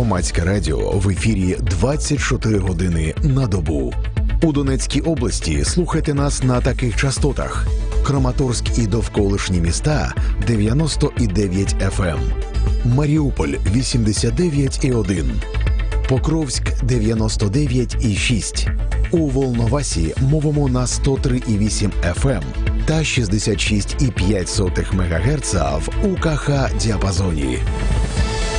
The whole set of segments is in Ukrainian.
Громадське радіо в ефірі 24 години на добу. У Донецькій області слухайте нас на таких частотах: Краматорськ і довколишні міста 90,9 FM, Маріуполь 89,1, Покровськ 99,6. У Волновасі мовимо на 103,8 FM та 66,5 МГц в УКХ діапазоні.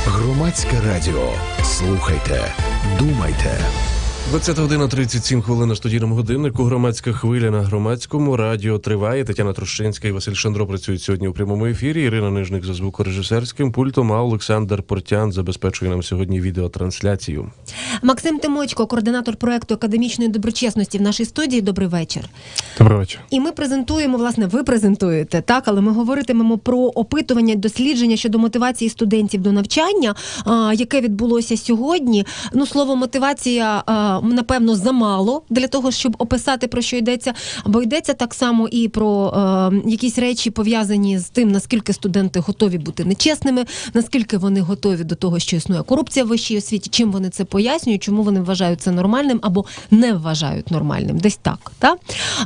Громадське радіо. Слухайте, думайте. 20 година 37 хвилин на студійному годиннику. Громадська хвиля на громадському радіо триває. Тетяна Трощинська і Василь Шандро працюють сьогодні у прямому ефірі. Ірина Нижник за звукорежисерським пультом. А Олександр Портян забезпечує нам сьогодні відеотрансляцію. Максим Тимочко, координатор проекту академічної доброчесності в нашій студії. Добрий вечір. Добрий вечір. І ми презентуємо, власне, ви презентуєте так, але ми говоритимемо про опитування, дослідження щодо мотивації студентів до навчання, яке відбулося сьогодні. Ну, слово мотивація, напевно, замало для того, щоб описати про що йдеться, бо йдеться так само і про е, якісь речі пов'язані з тим, наскільки студенти готові бути нечесними, наскільки вони готові до того, що існує корупція в вищій освіті, чим вони це пояснюють, чому вони вважають це нормальним або не вважають нормальним. Десь так. Та?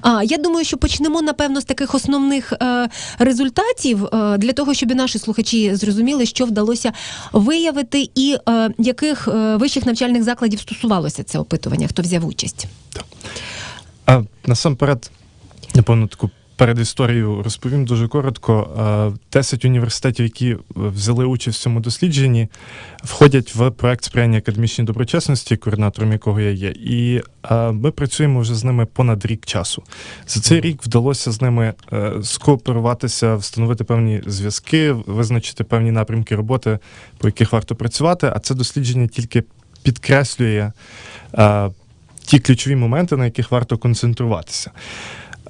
А, я думаю, що почнемо, напевно, з таких основних е, результатів е, для того, щоб і наші слухачі зрозуміли, що вдалося виявити і е, яких е, вищих навчальних закладів стосувалося це опитування, хто взяв участь. А насамперед, напевно, таку передісторію розповім дуже коротко. А, 10 університетів, які взяли участь в цьому дослідженні, входять в проект сприяння академічній доброчесності, координатором якого я є. І ми працюємо вже з ними понад рік часу. За цей рік вдалося з ними е, скооперуватися, встановити певні зв'язки, визначити певні напрямки роботи, по яких варто працювати. А це дослідження тільки підкреслює. е, ті ключові моменти, на яких варто концентруватися.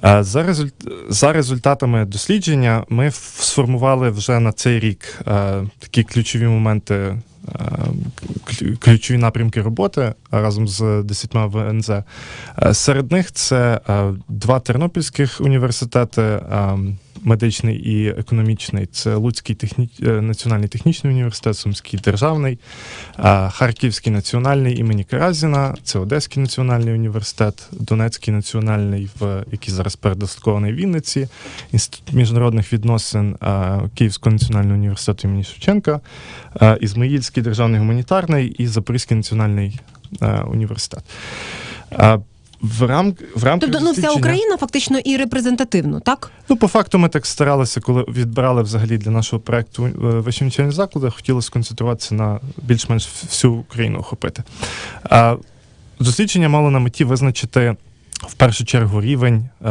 Е, За, результ... за результатами дослідження ми сформували вже на цей рік е, такі ключові моменти, ключові напрямки роботи разом з десятьма ВНЗ. Е, Серед них це е, два тернопільських університети. е, Медичний і економічний це Луцький техні... е, національний технічний університет, Сумський державний, Харківський національний імені Каразіна, це Одеський національний університет, Донецький національний, в який зараз передостаткований в Вінниці, Інститут міжнародних відносин Київського національного університету імені Шевченка, а, Ізмаїльський державний гуманітарний і Запорізький національний а, університет. А, в, рам... в рамках Тобто, ну вся всеукраїна фактично і репрезентативно, так? Ну, по факту, ми так старалися, коли відбирали взагалі для нашого проекту е, вищі навчальні заклади, хотіли сконцентруватися на більш-менш всю Україну охопити. А, дослідження мало на меті визначити. В першу чергу рівень е,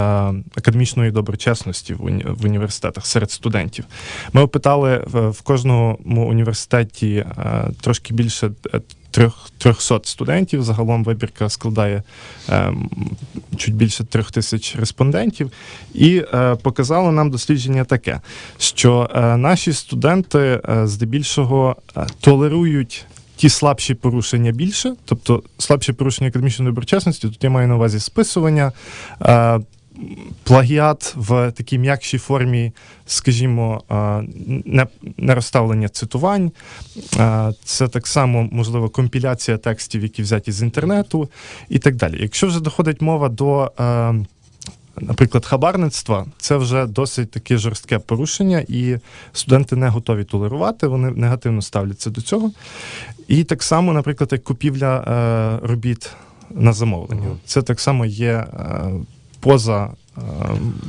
академічної доброчесності в, уні- в університетах серед студентів. Ми опитали в, в кожному університеті е, трошки більше е, трьох 300 студентів. Загалом вибірка складає е, чуть більше трьох тисяч респондентів. І е, показало нам дослідження таке, що е, наші студенти е, здебільшого е, толерують. Ті слабші порушення більше, тобто слабші порушення академічної доброчесності, тут я маю на увазі списування, е, плагіат в такій м'якшій формі, скажімо, е, не, не розставлення цитувань. Е, Це так само, можливо, компіляція текстів, які взяті з інтернету, і так далі. Якщо вже доходить мова до. Наприклад, хабарництва це вже досить таке жорстке порушення, і студенти не готові толерувати, вони негативно ставляться до цього. І так само, наприклад, як купівля е, робіт на замовлення. Це так само є е, поза, е,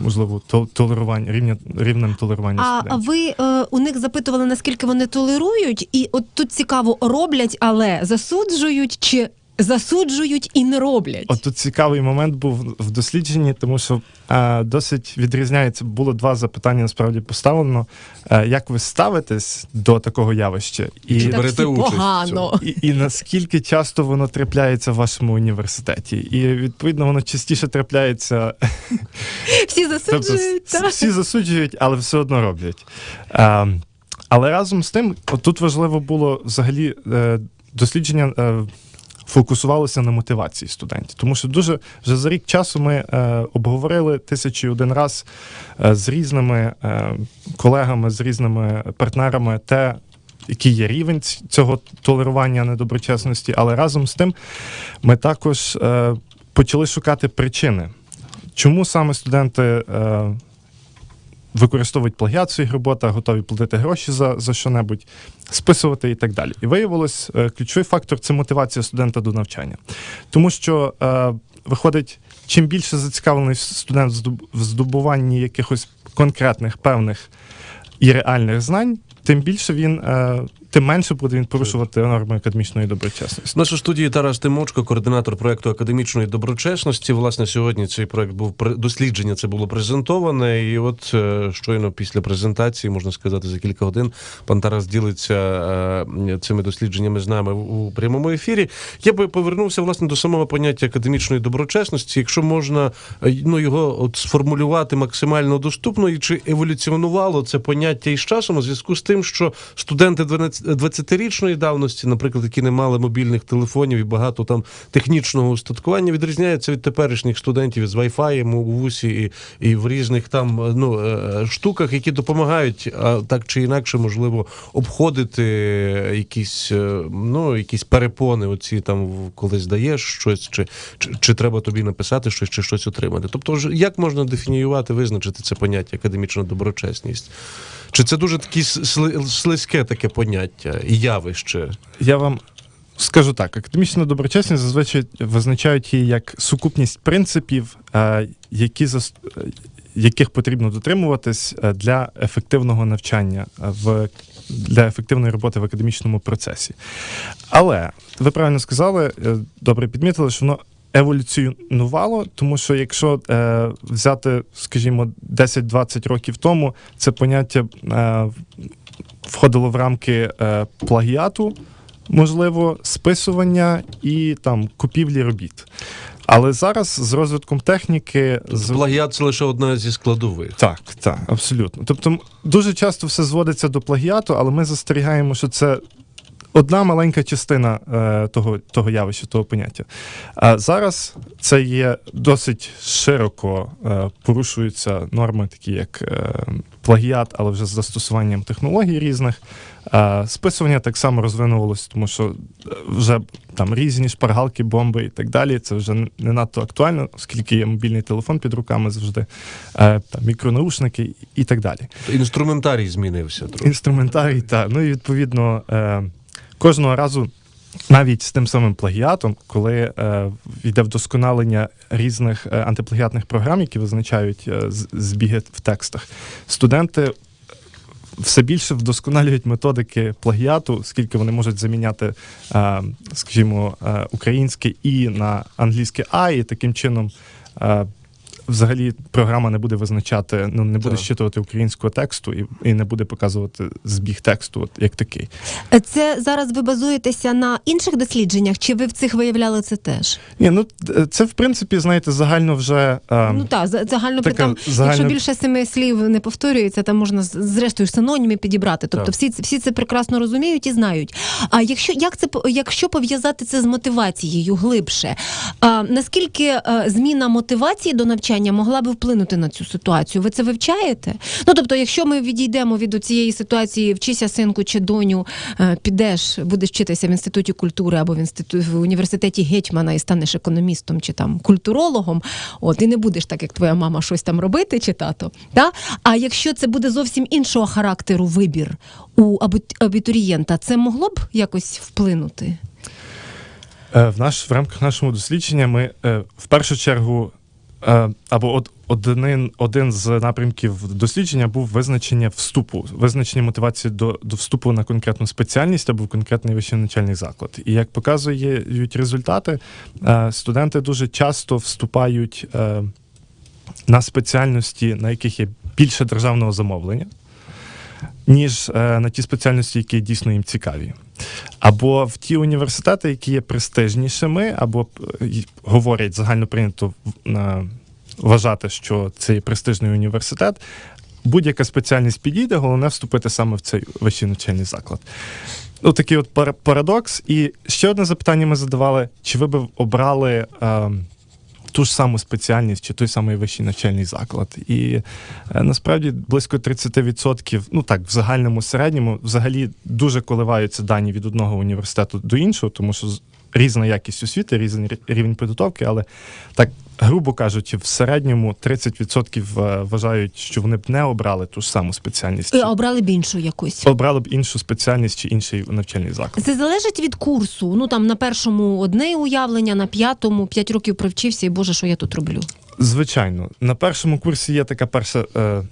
можливо, толерування, рівня, рівнем толерування А студентів. ви е, у них запитували, наскільки вони толерують, і от тут цікаво, роблять, але засуджують чи засуджують і не роблять. От тут цікавий момент був в дослідженні, тому що е, досить відрізняється. Було два запитання насправді поставлено. Е, як ви ставитесь до такого явища? І, Чи Так берете всі участь в погано. і, і наскільки часто воно трапляється в вашому університеті? І відповідно воно частіше трапляється. Всі Тобто засуджують. с- так. всі засуджують, але все одно роблять. Е, але разом з тим, от тут важливо було взагалі е, дослідження. Е, Фокусувалося на мотивації студентів, тому що дуже вже за рік часу ми е, обговорили тисячі один раз е, з різними е, колегами, з різними партнерами те, який є рівень цього толерування недоброчесності, але разом з тим ми також е, почали шукати причини, чому саме студенти. Е, Використовують плагіат в своїх роботах, готові платити гроші за, за що-небудь, списувати і так далі. І виявилось, е, ключовий фактор це мотивація студента до навчання. Тому що е, виходить, чим більше зацікавлений студент в здобуванні якихось конкретних певних і реальних знань, тим більше він, е, тим менше буде він порушувати норми академічної доброчесності. В нашій студії Тарас Тимочко, координатор проекту академічної доброчесності. Власне, сьогодні цей проект був дослідження. Це було презентоване. І от е, щойно після презентації, можна сказати, за кілька годин пан Тарас ділиться е, цими дослідженнями з нами у прямому ефірі. Я би повернувся власне до самого поняття академічної доброчесності, якщо можна е, ну його от сформулювати максимально доступно, і чи еволюціонувало це поняття із часом у зв'язку з тим, що студенти 12 20-річної давності, наприклад, які не мали мобільних телефонів і багато там технічного устаткування, відрізняються від теперішніх студентів з Wi-Fi вусі і, і в різних там е, ну, е, штуках, які допомагають так чи інакше, можливо, обходити якісь, е, ну, якісь перепони, оці там, коли здаєш щось, чи, чи, чи треба тобі написати щось, чи щось отримати. Тобто, як можна дефініювати, визначити це поняття академічна доброчесність? Чи це дуже такі сли- слизьке таке поняття і явище? Я вам скажу так: академічна доброчесність зазвичай визначають її як сукупність принципів, е, які е, яких потрібно дотримуватись е, для ефективного навчання в для ефективної роботи в академічному процесі. Але ви правильно сказали, добре підмітили, що воно еволюціонувало, тому що якщо е, взяти, скажімо, 10-20 років тому, це поняття е, входило в рамки е, плагіату, можливо, списування і там купівлі робіт. Але зараз з розвитком техніки з Плагіат це лише одна зі складових. так, так, абсолютно. Тобто, дуже часто все зводиться до плагіату, але ми застерігаємо, що це одна маленька частина е, того, того явища, того поняття. А зараз це є досить широко е, порушуються норми, такі як е, плагіат, але вже з застосуванням технологій різних. Списування так само розвинулося, тому що е, вже там різні шпаргалки, бомби і так далі. Це вже не- не надто актуально, оскільки є мобільний телефон під руками завжди, е, там, мікронаушники і так далі. Інструментарій змінився трохи. Інструментарій, так. Ну і відповідно е, кожного разу. Навіть з тим самим плагіатом, коли е, йде вдосконалення різних е, антиплагіатних програм, які визначають е, збіги в текстах, студенти все більше вдосконалюють методики плагіату, скільки вони можуть заміняти, е, скажімо, українське і на англійське А, і таким чином. Е, Взагалі програма не буде визначати, ну не буде Так. щитувати українського тексту і, і не буде показувати збіг тексту, от як такий. Це зараз ви базуєтеся на інших дослідженнях, чи ви в цих виявляли це теж? Ні, ну е, це в принципі, знаєте, загально вже е, ну так, за- загально така там, загально- якщо більше семи слів не повторюється, там можна зрештою синоніми підібрати. Тобто Так. всі, всі це прекрасно розуміють і знають. А якщо як це по- якщо пов'язати це з мотивацією глибше, а, наскільки е, зміна мотивації до навчання могла би вплинути на цю ситуацію? Ви це вивчаєте? Ну тобто, якщо ми відійдемо від цієї ситуації, вчися синку чи доню, е, підеш, будеш вчитися в інституті культури або в інститу в університеті гетьмана і станеш економістом чи там культурологом, от і не будеш так, як твоя мама, щось там робити чи тато. Та? А якщо це буде зовсім іншого характеру вибір у абітурієнта, це могло б якось вплинути? Е, В наш в рамках нашого дослідження ми е, в першу чергу або от один, один з напрямків дослідження був визначення вступу, визначення мотивації до, до вступу на конкретну спеціальність або в конкретний вищий навчальний заклад. І як показують результати, е, студенти дуже часто вступають е, на спеціальності, на яких є більше державного замовлення. Ніж е, на ті спеціальності, які дійсно їм цікаві. Або в ті університети, які є престижнішими, або е, говорять загально прийнято вважати, що це є престижний університет. Будь-яка спеціальність підійде, головне вступити саме в цей вищий навчальний заклад. Ну, такий от парадокс. І ще одне запитання ми задавали: чи ви б обрали е, ту ж саму спеціальність чи той самий вищий навчальний заклад. І е, насправді близько 30%, ну так, в загальному середньому, взагалі дуже коливаються дані від одного університету до іншого, тому що різна якість освіти, різний рівень підготовки, але так, грубо кажучи, в середньому 30% е, вважають, що вони б не обрали ту ж саму спеціальність. Е, чи Обрали б іншу якусь. Обрали б іншу спеціальність чи інший навчальний заклад. Це залежить від курсу. Ну там на першому одне уявлення, на п'ятому п'ять років провчився, і боже, що я тут роблю. Звичайно, на першому курсі є така перша. Е,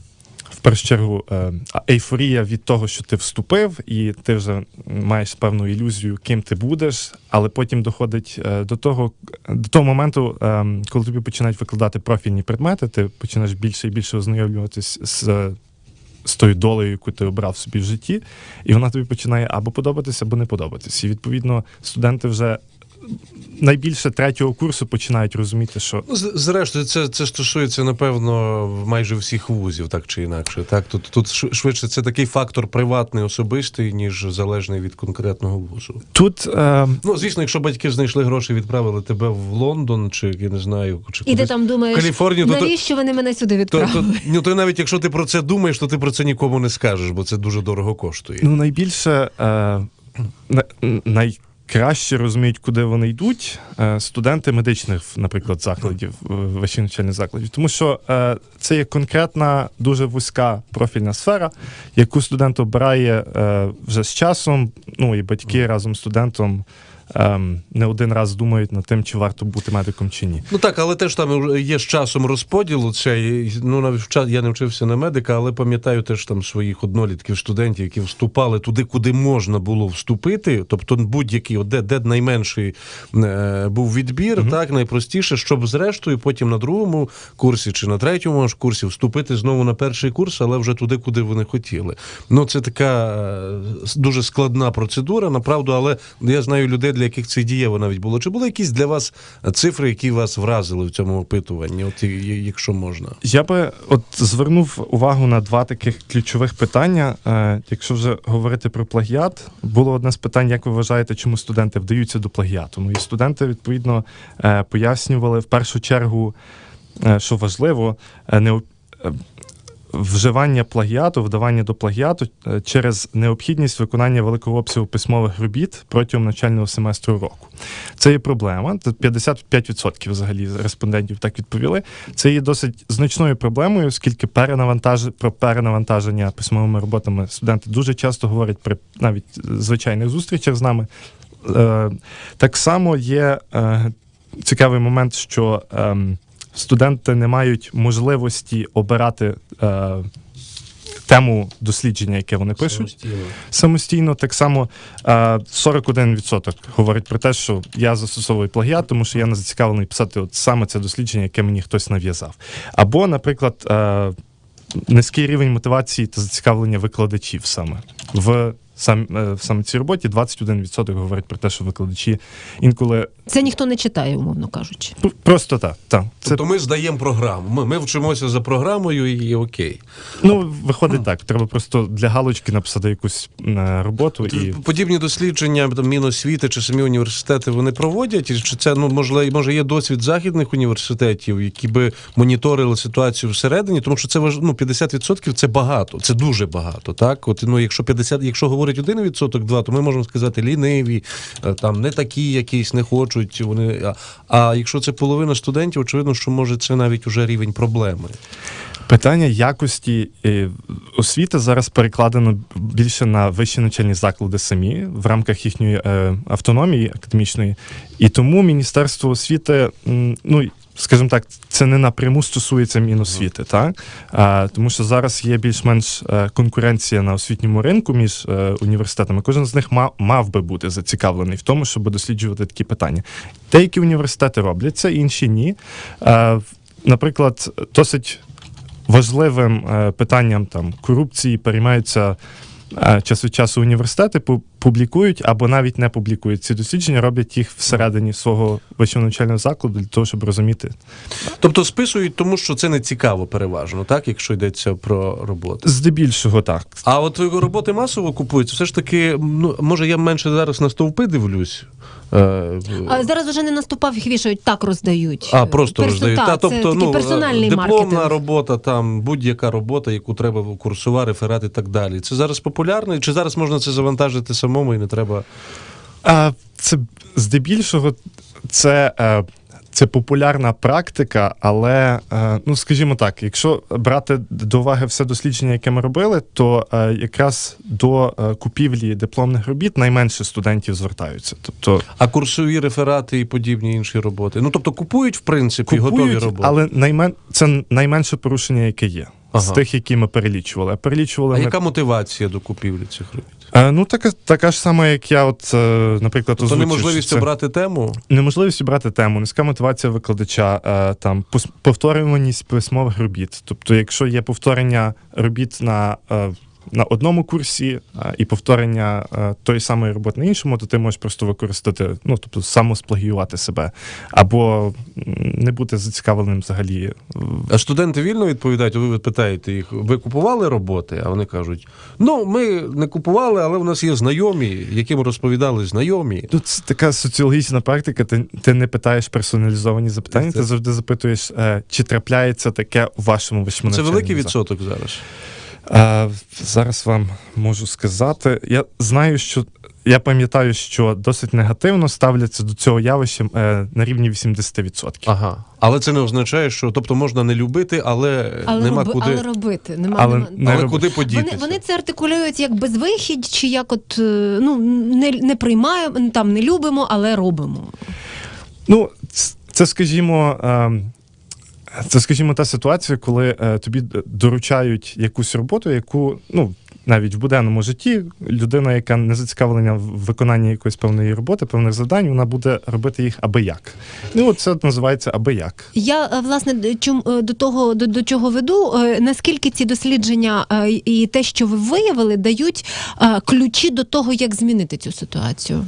в першу чергу е, ейфорія від того, що ти вступив, і ти вже маєш певну ілюзію, ким ти будеш, але потім доходить е, до того, до того моменту, е, коли тобі починають викладати профільні предмети, ти починаєш більше і більше ознайомлюватись з, з тою долею, яку ти обрав собі в житті, і вона тобі починає або подобатися, або не подобатись. І відповідно студенти вже найбільше третього курсу починають розуміти, що Ну, Зрештою, це, це стосується, напевно, майже всіх вузів, так чи інакше. Так, тут, тут швидше це такий фактор приватний, особистий, ніж залежний від конкретного вузу. тут. Е, Ну, звісно, якщо батьки знайшли гроші, відправили тебе в Лондон, чи я не знаю, чи І ти там думаєш, Каліфорнію, то- то- вони мене сюди то, відправили? то, ну, то навіть якщо ти про це думаєш, то ти про це нікому не скажеш, бо це дуже дорого коштує. Ну, найбільше е, на- найкраще розуміють, куди вони йдуть, е, студенти медичних, наприклад, закладів, е, вищих навчальних закладів. Тому що е, це є конкретна, дуже вузька профільна сфера, яку студент обирає вже з часом. Ну і батьки разом з студентом. Ем, Не один раз думають над тим, чи варто бути медиком чи ні. Ну так, але теж там є з часом розподілу. Це ну навіть я не вчився на медика, але пам'ятаю теж там своїх однолітків, студентів, які вступали туди, куди можна було вступити. Тобто будь-який, де, де найменший е, був відбір, так найпростіше, щоб зрештою потім на другому курсі чи на третьому ж курсі вступити знову на перший курс, але вже туди, куди вони хотіли. Ну це така е, дуже складна процедура, направду, але я знаю людей, для яких це дієво навіть було. Чи були якісь для вас цифри, які вас вразили в цьому опитуванні? От якщо можна. Я би от звернув увагу на два таких ключових питання. Е, якщо вже говорити про плагіат, було одне з питань, як ви вважаєте, чому студенти вдаються до плагіату? Ну і студенти відповідно е, пояснювали в першу чергу, е, що важливо, не вживання плагіату, вдавання до плагіату е, через необхідність виконання великого обсягу письмових робіт протягом навчального семестру року. Це є проблема. 55% взагалі респондентів так відповіли. Це є досить значною проблемою, оскільки перенавантаж... про перенавантаження письмовими роботами студенти дуже часто говорять при навіть звичайних зустрічах з нами. Е, Так само є е, цікавий момент, що ем, студенти не мають можливості обирати е, тему дослідження, яке вони пишуть самостійно. Так само е, 41% говорить про те, що я застосовую плагіат, тому що я не зацікавлений писати от саме це дослідження, яке мені хтось нав'язав. Або, наприклад, е, низький рівень мотивації та зацікавлення викладачів саме в. Сам, е, в саме цій роботі 21% говорить про те, що викладачі інколи Це ніхто не читає, умовно кажучи. просто так. так. Це Тобто ми здаємо програму. Ми, ми вчимося за програмою і окей. ну виходить так. Треба просто для галочки написати якусь е, роботу і Подібні дослідження там, Міносвіти чи самі університети вони проводять, і чи це ну можливо, може є досвід західних університетів, які би моніторили ситуацію всередині, тому що це важ... ну, 50% це багато, це дуже багато. Так, от ну, якщо 50, якщо говорить 1%, 2, то ми можемо сказати ліниві, е, там не такі, якісь не хочуть. Вони а, якщо це половина студентів, очевидно, що може це навіть уже рівень проблеми. Питання якості е, освіти зараз перекладено більше на вищі навчальні заклади самі в рамках їхньої е, автономії академічної. І тому Міністерство освіти, ну скажімо так, це не напряму стосується Міносвіти, так? А, тому що зараз є більш-менш е, конкуренція на освітньому ринку між е, університетами. Кожен з них мав, мав би бути зацікавлений в тому, щоб досліджувати такі питання. Деякі університети роблять це, інші ні. Наприклад, досить важливим е, питанням там корупції переймаються час від часу університети, публікують або навіть не публікують ці дослідження, роблять їх всередині свого вищого навчального закладу для того, щоб розуміти. Тобто списують, тому що це не цікаво переважно, так, якщо йдеться про роботу. Здебільшого так. А от роботи масово купуються, все ж таки, ну може я менше зараз на стовпи дивлюсь. Е, А зараз вже не наступав, їх вішають, так роздають. А, просто Персо- роздають. так, Та, тобто, ну, персональний дипломна маркетинг. робота, там будь-яка робота, яку треба курсова, реферат і так далі. Це зараз популярно, чи зараз можна це завантажити самому і не треба. А, це здебільшого це, е, це популярна практика, але, е, ну скажімо так, якщо брати до уваги все дослідження, яке ми робили, то е, якраз до купівлі дипломних робіт найменше студентів звертаються. Тобто А курсові реферати і подібні інші роботи. Ну тобто купують, в принципі, готові роботи. але наймен... це найменше порушення, яке є. З тих, які ми перелічували. А перелічували А ми яка мотивація до купівлі цих робіт? Е, Ну, така, така ж сама, як я, от, е, наприклад, озвучив. То неможливість це обрати тему. неможливість обрати тему, низька мотивація викладача, е, там повторюваність письмових робіт. Тобто, якщо є повторення робіт на, на одному курсі е, і повторення е, тої самої роботи на іншому, то ти можеш просто використати, ну тобто самосплагіювати себе, або не бути зацікавленим взагалі. А студенти вільно відповідають, ви питаєте їх, ви купували роботи? А вони кажуть: ну, ми не купували, але в нас є знайомі, яким розповідали знайомі. Тут така соціологічна практика. Ти, ти не питаєш персоналізовані запитання, Це- ти завжди запитуєш, е, чи трапляється таке у вашому вищому Це великий відсоток зараз. Е, зараз вам можу сказати. Я знаю, що я пам'ятаю, що досить негативно ставляться до цього явища е, на рівні 80%. Ага. Але це не означає, що тобто можна не любити, але, Але, нема роби- куди. але робити. Нема, Але нема. не але роби- куди Вони, подітися? вони це артикулюють як безвихідь, чи як от е, ну не, не приймаємо, там не любимо, але робимо. Ну, це, скажімо, ем, це, скажімо, та ситуація, коли е, тобі доручають якусь роботу, яку, ну, навіть в буденному житті людина, яка не зацікавлена в виконанні якоїсь певної роботи, певних завдань, вона буде робити їх аби як. Ну, от це називається аби як. Я е, власне д- чом е, до того до, до чого веду, е, наскільки ці дослідження і те, що ви виявили, дають ключі до того, як змінити цю ситуацію.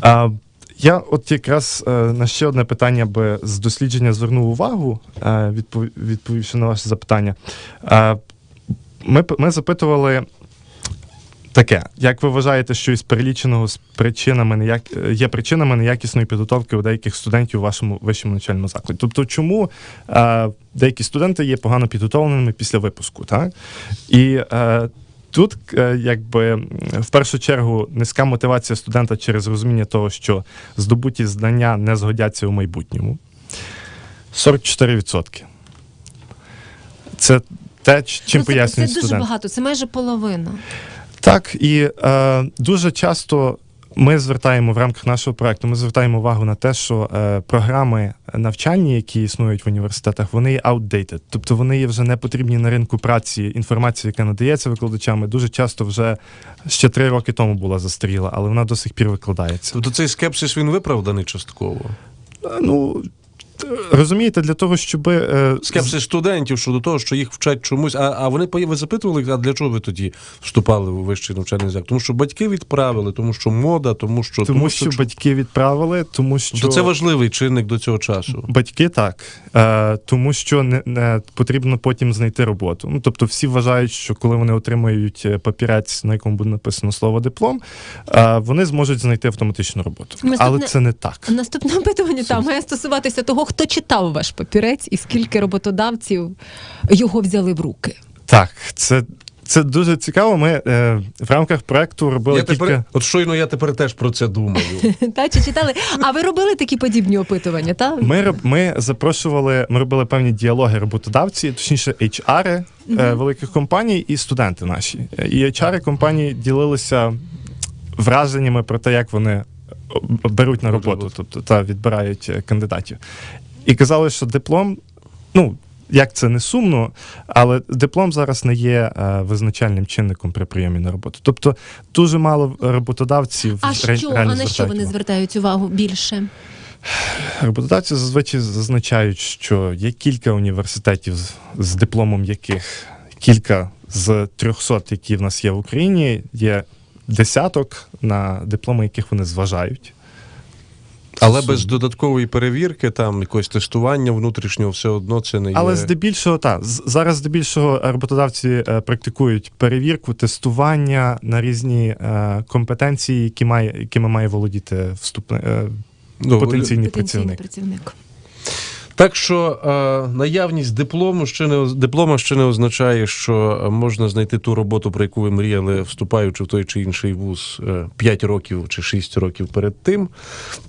А, я от якраз е, на ще одне питання би з дослідження звернув увагу, е, відпов- відповівши на ваше запитання. Е, ми, ми запитували таке: як ви вважаєте, що із переліченого з причинами неяк... є причинами неякісної підготовки у деяких студентів у вашому вищому навчальному закладі? Тобто, чому е, деякі студенти є погано підготовленими після випуску? Так? І е, Тут, е, якби в першу чергу, низька мотивація студента через розуміння того, що здобуті знання не згодяться у майбутньому. 44%. Це те, чим Ну, це, пояснюють це дуже студент. багато, це майже половина. Так, і е, дуже часто ми звертаємо в рамках нашого проекту, ми звертаємо увагу на те, що е, програми навчання, які існують в університетах, вони є outdated, тобто вони є вже не потрібні на ринку праці. Інформація, яка надається викладачами, дуже часто вже ще три роки тому була застаріла, але вона до сих пір викладається. Тобто цей скепсис він виправданий частково. Е, Ну розумієте, для того, щоб е, Скепсис студентів щодо того, що їх вчать чомусь. А, а вони ви запитували, а для чого ви тоді вступали у вищий навчальний заклад? Тому що батьки відправили, тому що мода, тому що тому, що батьки відправили, тому що Тобто це важливий чинник до цього часу. Батьки так, е, тому що не, не потрібно потім знайти роботу. Ну тобто, всі вважають, що коли вони отримають е, папірець, на якому буде написано слово диплом, е, вони зможуть знайти автоматичну роботу. Наступне- Але це не так. Наступне опитування там має стосуватися того, хто читав ваш папірець і скільки роботодавців його взяли в руки. Так, це. Це дуже цікаво. Ми е, в рамках проекту робили Я кілька. тепер, от щойно я тепер теж про це думаю. Та чи читали? А ви робили такі подібні опитування? Та Ми, ми запрошували, ми робили певні діалоги роботодавці, точніше, HR е, великих компаній і студенти наші. Е, І HR компанії ділилися враженнями про те, як вони беруть на роботу, тобто та відбирають е, кандидатів. І казали, що диплом, ну. Як це не сумно, але диплом зараз не є е, визначальним чинником при прийомі на роботу. Тобто дуже мало роботодавців а ре- що? реально А на що вони увагу. звертають увагу більше? Роботодавці зазвичай зазначають, що є кілька університетів, з, з дипломом яких кілька з 300, які в нас є в Україні, є десяток на дипломи, яких вони зважають. Але без додаткової перевірки, там якогось тестування внутрішнього, все одно це не є. Але здебільшого, так, зараз здебільшого роботодавці е, практикують перевірку, тестування на різні е, компетенції, які має, якими має володіти вступне, е, Ну, потенційний Потенційний працівник. працівник. Так що е, наявність диплому ще не диплома ще не означає, що е, можна знайти ту роботу, про яку ви мріяли, вступаючи в той чи інший вуз 5 років чи 6 років перед тим.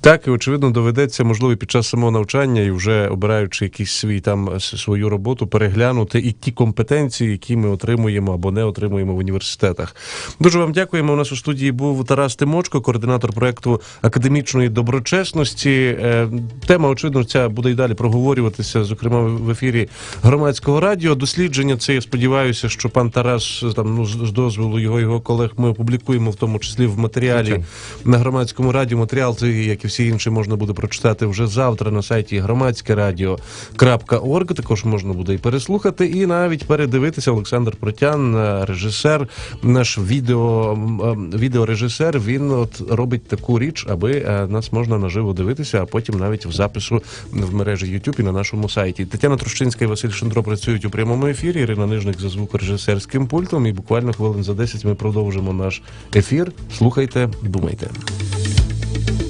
Так і очевидно доведеться, можливо, під час самого навчання і вже обираючи якийсь свій там е, свою роботу, переглянути і ті компетенції, які ми отримуємо або не отримуємо в університетах. Дуже вам дякуємо. У нас у студії був Тарас Тимочко, координатор проекту академічної доброчесності. Е, Тема, очевидно, ця буде і далі проговорюватися, зокрема в ефірі громадського радіо. Дослідження це я сподіваюся, що пан Тарас там ну з дозволу його його колег ми опублікуємо, в тому числі в матеріалі Звичайно. на громадському радіо. Матеріал цей, як і всі інші, можна буде прочитати вже завтра на сайті громадськерадіо.орг. Також можна буде і переслухати, і навіть передивитися. Олександр Протян, е, режисер, наш відео м, відеорежисер. Він от робить таку річ, аби е, нас можна наживо дивитися, а потім навіть в запису в мережі YouTube і на нашому сайті. Тетяна Трощинська і Василь Шендро працюють у прямому ефірі. Ірина Нижник за звукорежисерським пультом. І буквально хвилин за 10 ми продовжимо наш ефір. Слухайте, думайте.